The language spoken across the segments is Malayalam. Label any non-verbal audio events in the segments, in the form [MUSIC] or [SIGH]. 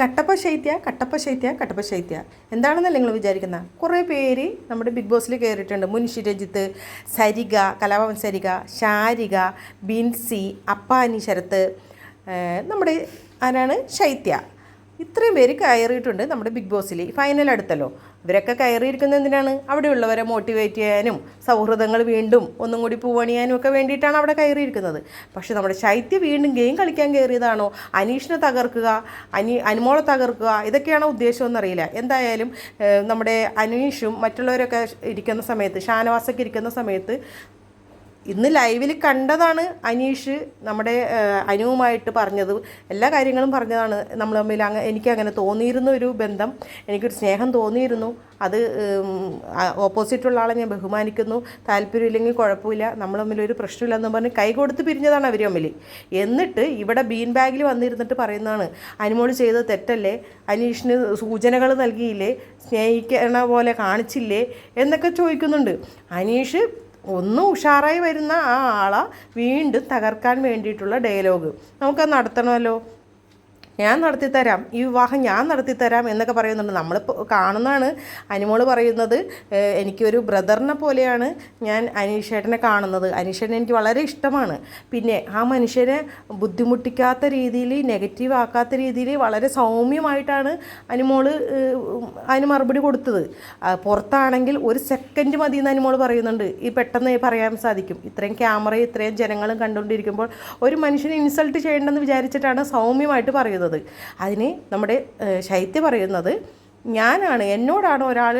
കട്ടപ്പ ശൈത്യ കട്ടപ്പ ശൈത്യ കട്ടപ്പ ശൈത്യ. എന്താണെന്നല്ല നിങ്ങൾ വിചാരിക്കുന്ന? കുറേ പേര് നമ്മുടെ ബിഗ് ബോസിൽ കയറിയിട്ടുണ്ട് മുൻഷി രജിത്ത് സരിക കലാഭവൻ സരിക ശാരിക ബിൻസി അപ്പാനി ശരത്ത് നമ്മുടെ ആരാണ്? ശൈത്യ. ഇത്രയും പേര് കയറിയിട്ടുണ്ട് നമ്മുടെ ബിഗ് ബോസിൽ ഫൈനൽ അടുത്തല്ലോ. ഇവരൊക്കെ കയറിയിരിക്കുന്നത് എന്തിനാണ്? അവിടെയുള്ളവരെ മോട്ടിവേറ്റ് ചെയ്യാനും സൗഹൃദങ്ങൾ വീണ്ടും ഒന്നും കൂടി പൂവണിയാനും ഒക്കെ വേണ്ടിയിട്ടാണ് അവിടെ കയറിയിരിക്കുന്നത്. പക്ഷേ നമ്മുടെ ശൈത്യ വീണ്ടും ഗെയിം കളിക്കാൻ കയറിയതാണോ? അനീഷിനെ തകർക്കുക അനി അനുമോളെ തകർക്കുക ഇതൊക്കെയാണോ ഉദ്ദേശം എന്നറിയില്ല. എന്തായാലും നമ്മുടെ അനീഷും മറ്റുള്ളവരൊക്കെ ഇരിക്കുന്ന സമയത്ത് ഷാനവാസൊക്കെ ഇരിക്കുന്ന സമയത്ത് ഇന്ന് ലൈവിൽ കണ്ടതാണ് അനീഷ് നമ്മുടെ അനുവുമായിട്ട് പറഞ്ഞത്. എല്ലാ കാര്യങ്ങളും പറഞ്ഞതാണ്. നമ്മൾ തമ്മിൽ അങ്ങ് എനിക്ക് അങ്ങനെ തോന്നിയിരുന്ന ഒരു ബന്ധം എനിക്കൊരു സ്നേഹം തോന്നിയിരുന്നു. അത് ഓപ്പോസിറ്റുള്ള ആളെ ഞാൻ ബഹുമാനിക്കുന്നു. താല്പര്യമില്ലെങ്കിൽ കുഴപ്പമില്ല. നമ്മൾ തമ്മിൽ ഒരു പ്രശ്നമില്ലെന്ന് പറഞ്ഞ് കൈ കൊടുത്ത് പിരിഞ്ഞതാണ് അവർ തമ്മിൽ. എന്നിട്ട് ഇവിടെ ബീൻ ബാഗിൽ വന്നിരുന്നിട്ട് പറയുന്നതാണ് അനുമോൾ ചെയ്തത് തെറ്റല്ലേ? അനീഷിന് സൂചനകൾ നൽകിയില്ലേ? സ്നേഹിക്കണ പോലെ കാണിച്ചില്ലേ? എന്നൊക്കെ ചോദിക്കുന്നുണ്ട്. അനീഷ് ഒന്ന് ഉഷാറായി വരുന്ന ആ ആളെ വീണ്ടും തകർക്കാൻ വേണ്ടിയിട്ടുള്ള ഡയലോഗ് നമുക്കത് നടത്തണമല്ലോ. ഞാൻ നടത്തിത്തരാം. ഈ വിവാഹം ഞാൻ നടത്തിത്തരാം എന്നൊക്കെ പറയുന്നുണ്ട്. നമ്മളിപ്പോൾ കാണുന്നതാണ്. അനിമോൾ പറയുന്നത് എനിക്കൊരു ബ്രദറിനെ പോലെയാണ് ഞാൻ അനീഷേട്ടനെ കാണുന്നത്. അനീഷേട്ടനെ എനിക്ക് വളരെ ഇഷ്ടമാണ്. പിന്നെ ആ മനുഷ്യനെ ബുദ്ധിമുട്ടിക്കാത്ത രീതിയിൽ നെഗറ്റീവ് ആക്കാത്ത രീതിയിൽ വളരെ സൗമ്യമായിട്ടാണ് അനിമോൾ അതിന് മറുപടി കൊടുത്തത്. പുറത്താണെങ്കിൽ ഒരു സെക്കൻഡ് മതി എന്ന് അനിമോൾ പറയുന്നുണ്ട്. ഈ പെട്ടെന്ന് പറയാൻ സാധിക്കും. ഇത്രയും ക്യാമറയും ഇത്രയും ജനങ്ങളും കണ്ടുകൊണ്ടിരിക്കുമ്പോൾ ഒരു മനുഷ്യനെ ഇൻസൾട്ട് ചെയ്യേണ്ടെന്ന് വിചാരിച്ചിട്ടാണ് സൗമ്യമായിട്ട് പറയുന്നത്. അതിന് നമ്മുടെ ശൈത്യ പറയുന്നത് ഞാനാണ് എന്നോടാണ് ഒരാൾ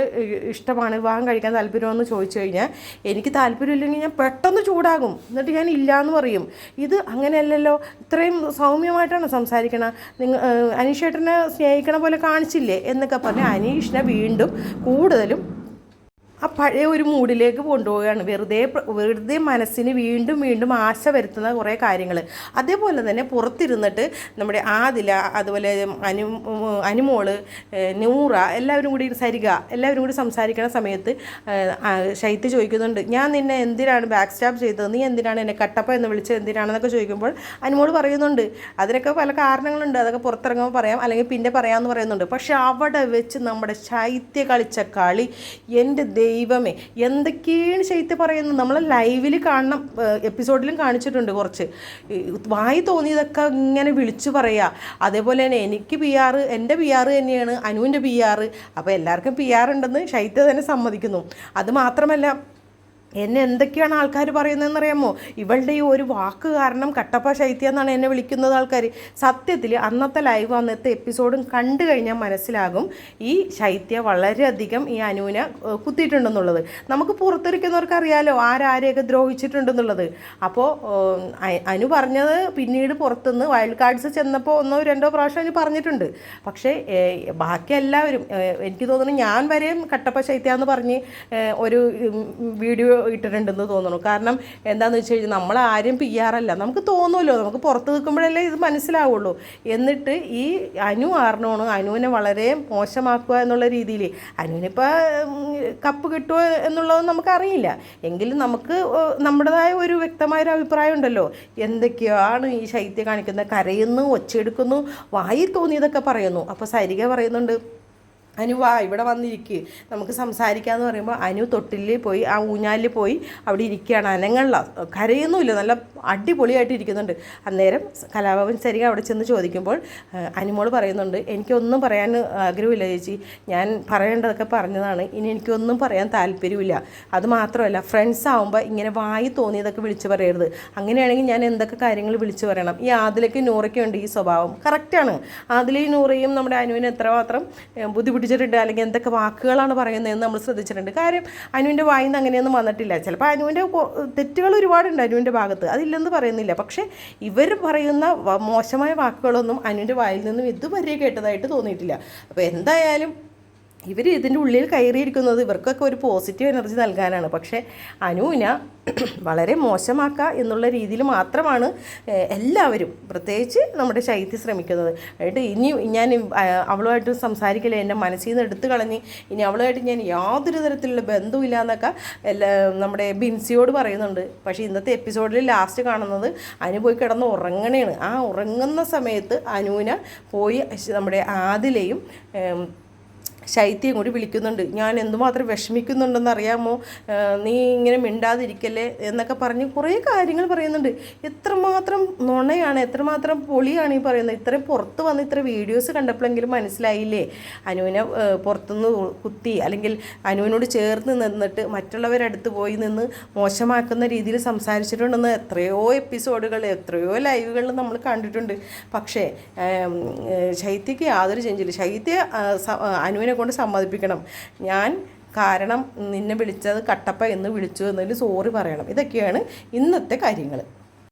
ഇഷ്ടമാണ് വിവാഹം കഴിക്കാൻ താല്പര്യമെന്ന് ചോദിച്ചു കഴിഞ്ഞാൽ എനിക്ക് താല്പര്യമില്ലെങ്കിൽ ഞാൻ പെട്ടെന്ന് ചൂടാകും. എന്നിട്ട് ഞാൻ ഇല്ല എന്ന് പറയും. ഇത് അങ്ങനെയല്ലല്ലോ. ഇത്രയും സൗമ്യമായിട്ടാണ് സംസാരിക്കണം. നിങ്ങൾ അനീഷേട്ടനെ സ്നേഹിക്കണ പോലെ കാണിച്ചില്ലേ? എന്നൊക്കെ പറഞ്ഞ് അനീഷിനെ വീണ്ടും കൂടുതലും ആ പഴയ ഒരു മൂഡിലേക്ക് കൊണ്ടുപോവുകയാണ്. വെറുതെ വെറുതെ മനസ്സിന് വീണ്ടും വീണ്ടും ആശ വരുത്തുന്ന കുറേ കാര്യങ്ങൾ അതേപോലെ തന്നെ പുറത്തിരുന്നിട്ട് നമ്മുടെ ആദില അതുപോലെ അനു അനുമോൾ നൂറ എല്ലാവരും കൂടി സരിക എല്ലാവരും കൂടി സംസാരിക്കുന്ന സമയത്ത് ശൈത്യ ചോദിക്കുന്നുണ്ട് ഞാൻ നിന്നെ എന്തിനാണ് ബാക്ക് സ്റ്റാപ്പ് ചെയ്തത്? നീ എന്തിനാണ് എന്നെ കട്ടപ്പ എന്ന് വിളിച്ചത് എന്തിനാണെന്നൊക്കെ ചോദിക്കുമ്പോൾ അനുമോൾ പറയുന്നുണ്ട്. അതിനൊക്കെ പല കാരണങ്ങളുണ്ട്. അതൊക്കെ പുറത്തിറങ്ങുമ്പോൾ പറയാം അല്ലെങ്കിൽ പിന്നെ പറയാമെന്ന് പറയുന്നുണ്ട്. പക്ഷേ അവിടെ വെച്ച് നമ്മുടെ ശൈത്യ കളിച്ച കളി എന്റെ ദൈവമേ എന്തൊക്കെയാണ് ശൈത്യ പറയുന്നത്? നമ്മൾ ലൈവിൽ കാണണം എപ്പിസോഡിലും കാണിച്ചിട്ടുണ്ട് കുറച്ച്. വായി തോന്നിയതൊക്കെ ഇങ്ങനെ വിളിച്ചു പറയുക അതേപോലെ തന്നെ എനിക്ക് പി ആർ എന്റെ പി ആർ തന്നെയാണ് അനുവിന്റെ പി ആർ അപ്പോൾ എല്ലാവർക്കും പി ആർ ഉണ്ടെന്ന് ശൈത്യ തന്നെ സമ്മതിക്കുന്നു. അത് മാത്രമല്ല എന്നെ എന്തൊക്കെയാണ് ആൾക്കാർ പറയുന്നതെന്ന് അറിയാമോ ഇവളുടെ ഈ ഒരു വാക്ക് കാരണം കട്ടപ്പ ശൈത്യ എന്നാണ് എന്നെ വിളിക്കുന്നത് ആൾക്കാർ സത്യത്തിൽ അന്നത്തെ ലൈവ് അന്നത്തെ എപ്പിസോഡും കണ്ടു കഴിഞ്ഞാൽ മനസ്സിലാകും ഈ ശൈത്യ വളരെയധികം ഈ അനുവിനെ കുത്തിയിട്ടുണ്ടെന്നുള്ളത്. നമുക്ക് പുറത്തിരിക്കുന്നവർക്ക് അറിയാലോ ആരാരെയൊക്കെ ദ്രോഹിച്ചിട്ടുണ്ടെന്നുള്ളത്. അപ്പോൾ അനു പറഞ്ഞത് പിന്നീട് പുറത്തുനിന്ന് വൈൽഡ് കാർഡ്സ് ചെന്നപ്പോൾ ഒന്നോ രണ്ടോ പ്രാവശ്യം അനു പറഞ്ഞിട്ടുണ്ട്. പക്ഷേ ബാക്കി എല്ലാവരും എനിക്ക് തോന്നുന്നു ഞാൻ വരെയും കട്ടപ്പ ശൈത്യ എന്ന് പറഞ്ഞ് ഒരു വീഡിയോ ഇട്ടിട്ടുണ്ടെന്ന് തോന്നുന്നു. കാരണം എന്താണെന്ന് വെച്ച് കഴിഞ്ഞാൽ നമ്മൾ ആരും പി ആർ അല്ല. നമുക്ക് തോന്നുമല്ലോ നമുക്ക് പുറത്ത് നിൽക്കുമ്പോഴല്ലേ ഇത് മനസ്സിലാവുള്ളൂ. എന്നിട്ട് ഈ അനു ആറിനോണ് അനുവിനെ വളരെ മോശമാക്കുക എന്നുള്ള രീതിയിൽ അനുവിനിപ്പോൾ കപ്പ് കിട്ടുമോ എന്നുള്ളത് നമുക്കറിയില്ല. എങ്കിലും നമുക്ക് നമ്മുടേതായ ഒരു വ്യക്തമായ ഒരു അഭിപ്രായം ഉണ്ടല്ലോ. എന്തൊക്കെയാണ് ഈ ശൈത്യം കാണിക്കുന്നത്? കരയുന്നു ഒച്ചയെടുക്കുന്നു വായി തോന്നിയതൊക്കെ പറയുന്നു. അപ്പോൾ സരിക പറയുന്നുണ്ട് അനു വാ ഇവിടെ വന്നിരിക്കുക നമുക്ക് സംസാരിക്കാമെന്ന് പറയുമ്പോൾ അനു തൊട്ടിലിൽ പോയി ആ ഊഞ്ഞാലിൽ പോയി അവിടെ ഇരിക്കുകയാണ്. അനങ്ങളില്ല കരയൊന്നുമില്ല. നല്ല അടിപൊളിയായിട്ട് ഇരിക്കുന്നുണ്ട്. അന്നേരം കലാഭവൻ സരിക അവിടെ ചെന്ന് ചോദിക്കുമ്പോൾ അനുമോൾ പറയുന്നുണ്ട് എനിക്കൊന്നും പറയാൻ ആഗ്രഹമില്ല ചേച്ചി. ഞാൻ പറയേണ്ടതൊക്കെ പറഞ്ഞതാണ്. ഇനി എനിക്കൊന്നും പറയാൻ താല്പര്യമില്ല. അത് മാത്രമല്ല ഫ്രണ്ട്സ് ആകുമ്പോൾ ഇങ്ങനെ വായി തോന്നിയതൊക്കെ വിളിച്ചു പറയരുത്. അങ്ങനെയാണെങ്കിൽ ഞാൻ എന്തൊക്കെ കാര്യങ്ങൾ വിളിച്ചു പറയണം? ഈ ആദിലേക്ക് നൂറയ്ക്കും ഉണ്ട് ഈ സ്വഭാവം. കറക്റ്റാണ് ആദിലയും നൂറയും നമ്മുടെ അനുവിന് എത്രമാത്രം ഏഹ്, ബുദ്ധിമുട്ടിച്ചിട്ടുണ്ട് അല്ലെങ്കിൽ എന്തൊക്കെ വാക്കുകളാണ് പറയുന്നതെന്ന് നമ്മൾ ശ്രദ്ധിച്ചിട്ടുണ്ട്. കാര്യം അനുവിന്റെ വായിൽ നിന്ന് അങ്ങനെയൊന്നും വന്നിട്ടില്ല. ചിലപ്പോൾ അനുവിന്റെ തെറ്റുകൾ ഒരുപാടുണ്ട് അനുവിന്റെ ഭാഗത്ത്. അതില്ലെന്ന് പറയുന്നില്ല. പക്ഷേ ഇവർ പറയുന്ന മോശമായ വാക്കുകളൊന്നും അനുവിന്റെ വായിൽ നിന്നും ഇതുവരെ കേട്ടതായിട്ട് തോന്നിയിട്ടില്ല. അപ്പോൾ എന്തായാലും ഇവർ ഇതിന്റെ ഉള്ളിൽ കയറിയിരിക്കുന്നത് ഇവർക്കൊക്കെ ഒരു പോസിറ്റീവ് എനർജി നൽകാനാണ്. പക്ഷേ അനുവിന [CLEARS THROAT] വളരെ മോശമാക്കുക എന്നുള്ള രീതിയിൽ മാത്രമാണ് എല്ലാവരും പ്രത്യേകിച്ച് നമ്മുടെ ശൈത്യ ശ്രമിക്കുന്നത്. എന്നിട്ട് ഇനി ഞാൻ അവളുമായിട്ട് സംസാരിക്കില്ല എന്റെ മനസ്സിൽ നിന്ന് എടുത്തു കളഞ്ഞ്. ഇനി അവളുമായിട്ട് ഞാൻ യാതൊരു തരത്തിലുള്ള ബന്ധമില്ല എന്നൊക്കെ എല്ലാ നമ്മുടെ ബിൻസിയോട് പറയുന്നുണ്ട്. പക്ഷേ ഇന്നത്തെ എപ്പിസോഡിൽ ലാസ്റ്റ് കാണുന്നത് അനു പോയി കിടന്ന് ഉറങ്ങണേണ്. ആ ഉറങ്ങുന്ന സമയത്ത് അനുവിനെ പോയി നമ്മുടെ ആദിലയും ശൈത്യം കൂടി വിളിക്കുന്നുണ്ട്. ഞാൻ എന്തുമാത്രം വിഷമിക്കുന്നുണ്ടെന്ന് അറിയാമോ? നീ ഇങ്ങനെ മിണ്ടാതിരിക്കല്ലേ എന്നൊക്കെ പറഞ്ഞ് കുറേ കാര്യങ്ങൾ പറയുന്നുണ്ട്. എത്രമാത്രം നുണയാണ് എത്രമാത്രം പൊളിയാണ് ഈ പറയുന്നത്. ഇത്രയും പുറത്ത് വന്ന് ഇത്ര വീഡിയോസ് കണ്ടപ്പോഴെങ്കിലും മനസ്സിലായില്ലേ? അനുവിനെ പുറത്തുനിന്ന് കുത്തി അല്ലെങ്കിൽ അനുവിനോട് ചേർന്ന് നിന്നിട്ട് മറ്റുള്ളവരടുത്ത് പോയി നിന്ന് മോശമാക്കുന്ന രീതിയിൽ സംസാരിച്ചിട്ടുണ്ടെന്ന് എത്രയോ എപ്പിസോഡുകൾ എത്രയോ ലൈവുകളിൽ നമ്മൾ കണ്ടിട്ടുണ്ട്. പക്ഷേ ശൈത്യക്ക് യാതൊരു ചേഞ്ചില്ല ശൈത്യ ആ, സ- കൊണ്ട് സമ്മതിപ്പിക്കണം. ഞാൻ കാരണം നിന്നെ വിളിച്ചത് കട്ടപ്പ എന്ന് വിളിച്ചു എന്നതിൽ സോറി പറയണം. ഇതൊക്കെയാണ് ഇന്നത്തെ കാര്യങ്ങൾ